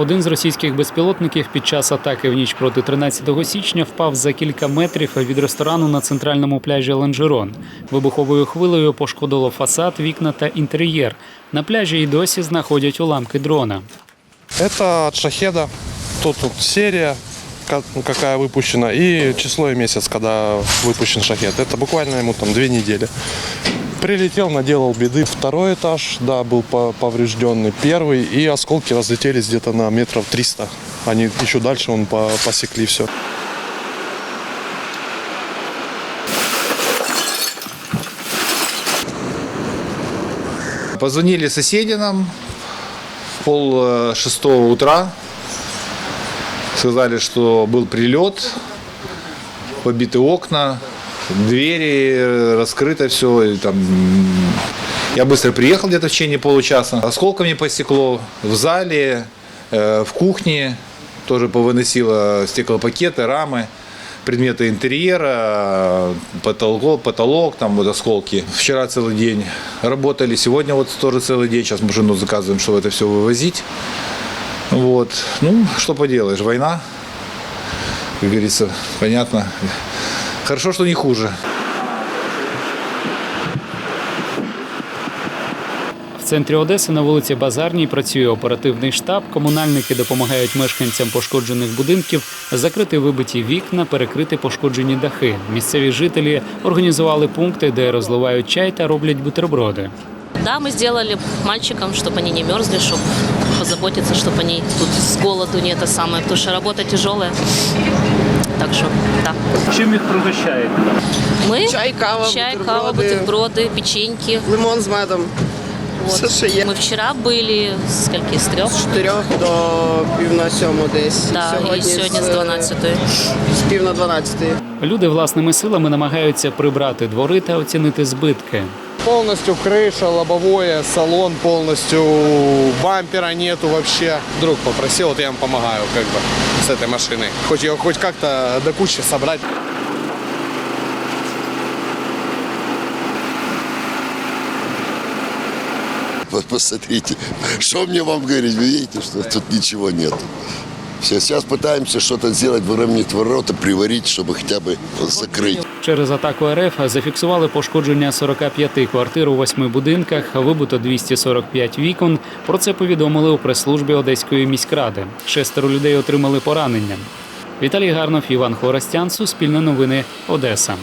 Один з російських безпілотників під час атаки в ніч проти 13 січня впав за кілька метрів від ресторану на центральному пляжі Ланжерон. Вибуховою хвилею пошкодило фасад, вікна та інтер'єр. На пляжі й досі знаходять уламки дрона. Це шахеда. Тут серія. Какая выпущена, и число и месяц, когда выпущен шахет. Это буквально ему там две недели. Прилетел, наделал беды. Второй этаж, да, был по- поврежденный. Первый, и осколки разлетелись где-то на метров 300. Они еще дальше он по- посекли все. Позвонили соседи нам в пол э, шестого утра. Сказали, что был прилет, побиты окна, двери, раскрыто все. И там... Я быстро приехал где-то в течение получаса. Осколками посекло в зале, э, в кухне. Тоже повыносило стеклопакеты, рамы предметы интерьера, потолок, потолок, там вот осколки. Вчера целый день работали, сегодня вот тоже целый день. Сейчас мы жену заказываем, чтобы это все вывозить. Вот. Ну, что поделаешь, война, как говорится, понятно. Хорошо, что не хуже. В центрі Одеси на вулиці Базарній працює оперативний штаб. Комунальники допомагають мешканцям пошкоджених будинків закрити вибиті вікна, перекрити пошкоджені дахи. Місцеві жителі організували пункти, де розливають чай та роблять бутерброди. Да, мы сделали мальчикам, чтобы они не мерзли, чтобы позаботиться, чтобы они тут с голоду не это самое, потому что работа тяжелая. Так что, да. Чим їх пригощаєте? Мы Чай, кава, чай, бутерброды. кава, бутерброды, печеньки. Лимон з медом. Вот. Все, що є. Мы вчера были с скольки, с трех? З 4 до пів на сьому десь. Да, і сьогодні з 12 З пів на 12. Люди власними силами намагаються прибрати двори та оцінити збитки. Полностью крыша, лобовое, салон полностью, бампера нету вообще. Друг попросил, вот я ему помогаю как бы с этой машиной. Хоть ее хоть как-то до кучи собрать. Вот посмотрите, что мне вам говорить, видите, что тут ничего нет. Все, сейчас пытаемся что-то сделать, выровнять ворота, приварить, чтобы хотя бы закрыть. Через атаку РФ зафіксували пошкодження 45 квартир у восьми будинках, вибито 245 вікон. Про це повідомили у прес-службі Одеської міськради. Шестеро людей отримали поранення. Віталій Гарнов, Іван Хоростян, Суспільне новини, Одеса.